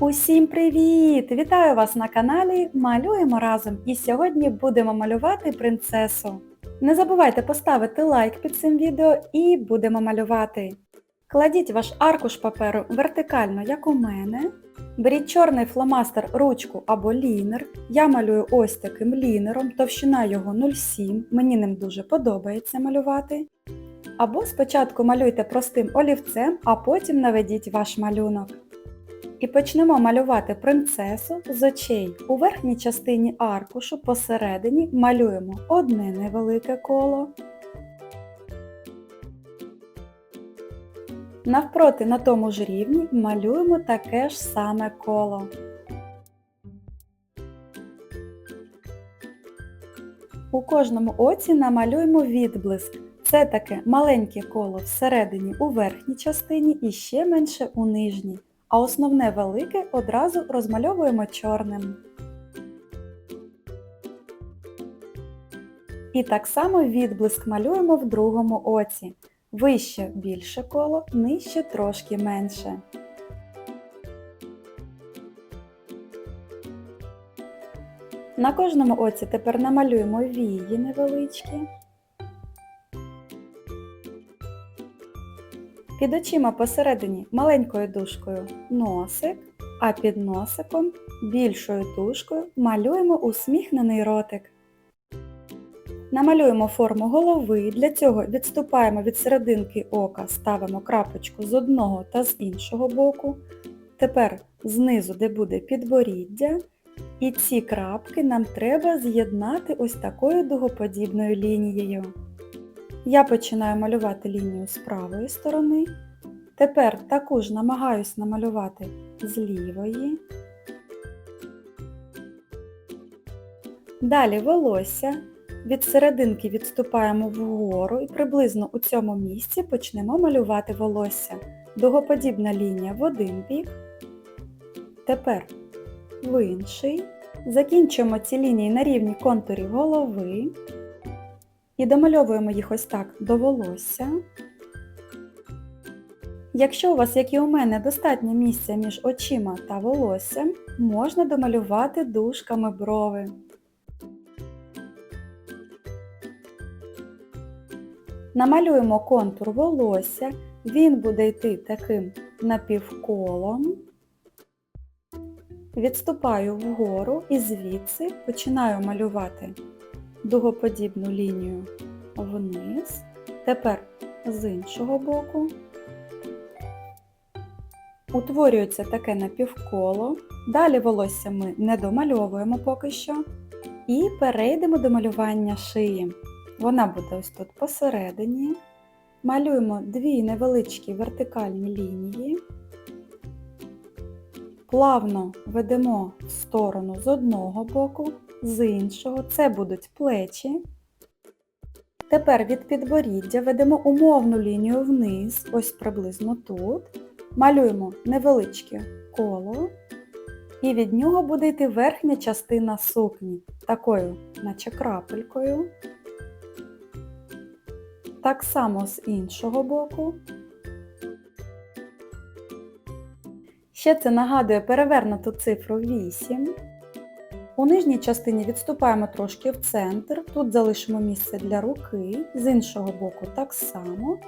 Усім привіт! Вітаю вас на каналі Малюємо разом і сьогодні будемо малювати принцесу. Не забувайте поставити лайк під цим відео і будемо малювати. Кладіть ваш аркуш паперу вертикально, як у мене. Беріть чорний фломастер, ручку або лінер. Я малюю ось таким лінером, товщина його 0,7, мені ним дуже подобається малювати. Або спочатку малюйте простим олівцем, а потім наведіть ваш малюнок. І почнемо малювати принцесу з очей. У верхній частині аркушу посередині малюємо одне невелике коло. Навпроти на тому ж рівні малюємо таке ж саме коло. У кожному оці намалюємо відблиск. Це таке маленьке коло всередині у верхній частині і ще менше у нижній а основне велике одразу розмальовуємо чорним. І так само відблиск малюємо в другому оці. Вище більше коло, нижче трошки менше. На кожному оці тепер намалюємо вії невеличкі. Під очима посередині маленькою дужкою носик, а під носиком більшою дужкою малюємо усміхнений ротик. Намалюємо форму голови, для цього відступаємо від серединки ока, ставимо крапочку з одного та з іншого боку. Тепер знизу, де буде підборіддя, і ці крапки нам треба з'єднати ось такою дугоподібною лінією. Я починаю малювати лінію з правої сторони. Тепер таку ж намагаюсь намалювати з лівої. Далі волосся. Від серединки відступаємо вгору і приблизно у цьому місці почнемо малювати волосся. Дугоподібна лінія в один бік. Тепер в інший. Закінчуємо ці лінії на рівні контурів голови. І домальовуємо їх ось так до волосся. Якщо у вас, як і у мене, достатньо місця між очима та волоссям, можна домалювати дужками брови. Намалюємо контур волосся, він буде йти таким напівколом. Відступаю вгору і звідси починаю малювати дугоподібну лінію вниз. Тепер з іншого боку. Утворюється таке напівколо. Далі волосся ми не домальовуємо поки що. І перейдемо до малювання шиї. Вона буде ось тут посередині. Малюємо дві невеличкі вертикальні лінії. Плавно ведемо в сторону з одного боку, з іншого. Це будуть плечі. Тепер від підборіддя ведемо умовну лінію вниз, ось приблизно тут. Малюємо невеличке коло, і від нього буде йти верхня частина сукні, такою, наче крапелькою. Так само з іншого боку. Ще це нагадує перевернуту цифру 8. У нижній частині відступаємо трошки в центр, тут залишимо місце для руки, з іншого боку так само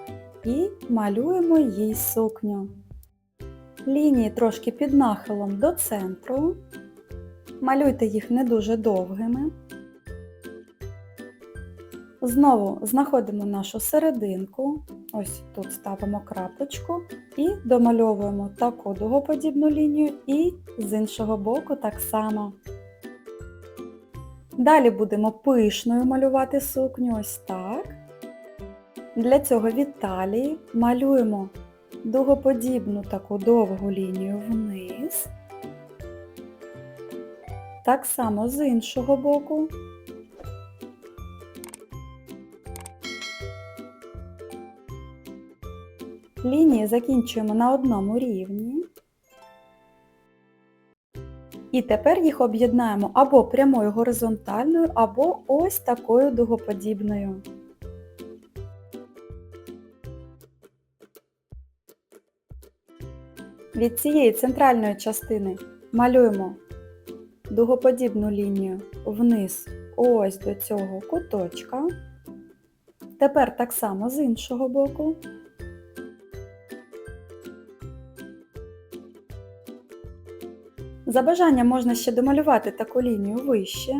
і малюємо їй сукню. Лінії трошки під нахилом до центру. Малюйте їх не дуже довгими. Знову знаходимо нашу серединку, ось тут ставимо крапочку і домальовуємо таку дугоподібну лінію і з іншого боку так само. Далі будемо пишною малювати сукню ось так. Для цього від талії малюємо дугоподібну таку довгу лінію вниз. Так само з іншого боку. Лінії закінчуємо на одному рівні. І тепер їх об'єднаємо або прямою горизонтальною, або ось такою дугоподібною. Від цієї центральної частини малюємо дугоподібну лінію вниз ось до цього куточка. Тепер так само з іншого боку. За бажанням можна ще домалювати таку лінію вище.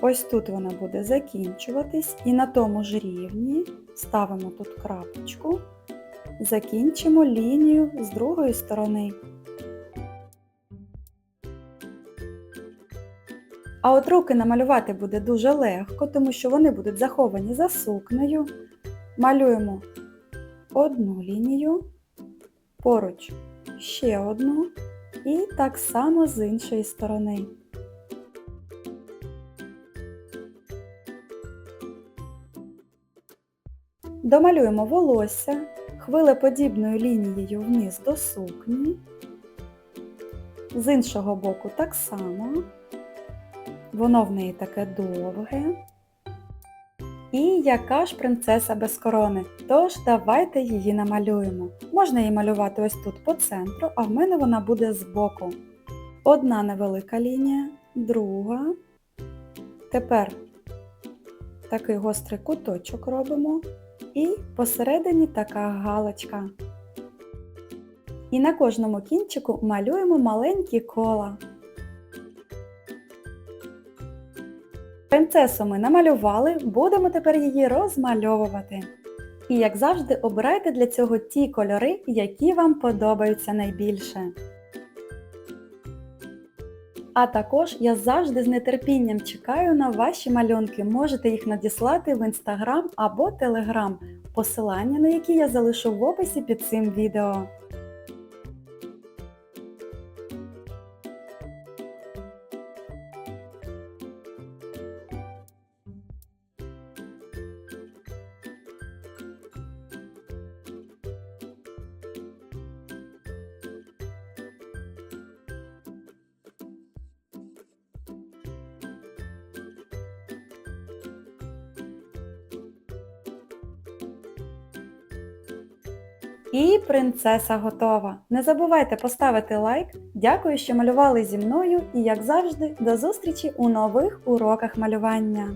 Ось тут вона буде закінчуватись і на тому ж рівні ставимо тут крапочку, закінчимо лінію з другої сторони. А от руки намалювати буде дуже легко, тому що вони будуть заховані за сукнею. Малюємо одну лінію, поруч ще одну і так само з іншої сторони. Домалюємо волосся хвилеподібною лінією вниз до сукні. З іншого боку так само. Воно в неї таке довге. І яка ж принцеса без корони? Тож давайте її намалюємо. Можна її малювати ось тут по центру, а в мене вона буде збоку. Одна невелика лінія, друга. Тепер такий гострий куточок робимо. І посередині така галочка. І на кожному кінчику малюємо маленькі кола. Принцесу ми намалювали, будемо тепер її розмальовувати. І як завжди, обирайте для цього ті кольори, які вам подобаються найбільше. А також я завжди з нетерпінням чекаю на ваші малюнки. Можете їх надіслати в інстаграм або телеграм, посилання на які я залишу в описі під цим відео. І принцеса готова. Не забувайте поставити лайк. Дякую, що малювали зі мною і, як завжди, до зустрічі у нових уроках малювання.